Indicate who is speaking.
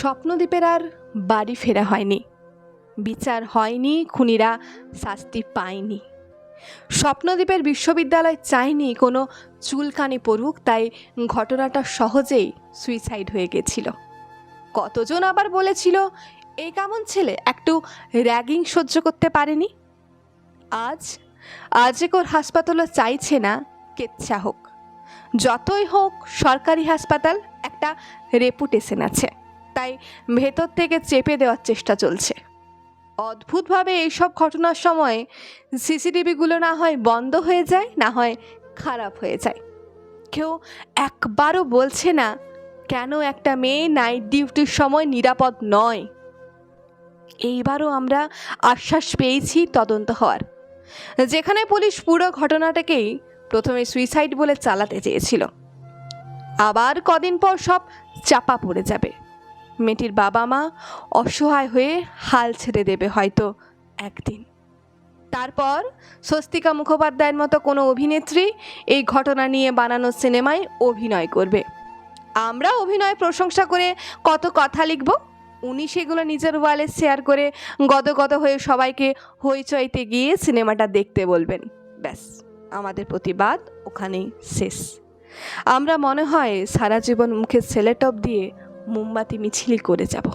Speaker 1: স্বপ্নদ্বীপের আর বাড়ি ফেরা হয়নি। বিচার হয়নি, খুনিরা শাস্তি পায়নি। স্বপ্নদ্বীপের বিশ্ববিদ্যালয় চায়নি, কোনো চুলকানি পড়ুক, তাই ঘটনাটা সহজেই সুইসাইড হয়ে গেছিল। কতজন আবার বলেছিল, এ কেমন ছেলে, একটু র্যাগিং সহ্য করতে পারেনি? আজ আজেকর হাসপাতালও চাইছে না, কেচ্ছা হোক। যতই হোক, সরকারি হাসপাতাল একটা রেপুটেশন আছে। তাই ভেতর থেকে চেপে দেওয়ার চেষ্টা চলছে। অদ্ভুতভাবে এইসব ঘটনার সময় সিসিটিভিগুলো না হয় বন্ধ হয়ে যায়, না হয় খারাপ হয়ে যায়। কেউ একবারও বলছে না, কেন একটা মেয়ে নাইট ডিউটির সময় নিরাপদ নয়। এইবারও আমরা আশ্বাস পেয়েছি তদন্ত হওয়ার। যেখানে পুলিশ পুরো ঘটনাটাকেই প্রথমে সুইসাইড বলে চালাতে চেয়েছিল। আবার কদিন পর সব চাপা পড়ে যাবে। মেয়েটির বাবা মা অসহায় হয়ে হাল ছেড়ে দেবে হয়তো একদিন। তারপর স্বস্তিকা মুখোপাধ্যায়ের মতো কোনো অভিনেত্রী এই ঘটনা নিয়ে বানানো সিনেমায় অভিনয় করবে। আমরা অভিনয় প্রশংসা করে কত কথা লিখব, উনি সেগুলো নিজের ওয়ালে শেয়ার করে গদগদ হয়ে সবাইকে হইচইতে গিয়ে সিনেমাটা দেখতে বলবেন। ব্যাস, আমাদের প্রতিবাদ ওখানেই শেষ। আমরা মনে হয় সারা জীবন মুখে সেলেটপ দিয়ে মোমবাতি মিছিল করে যাব।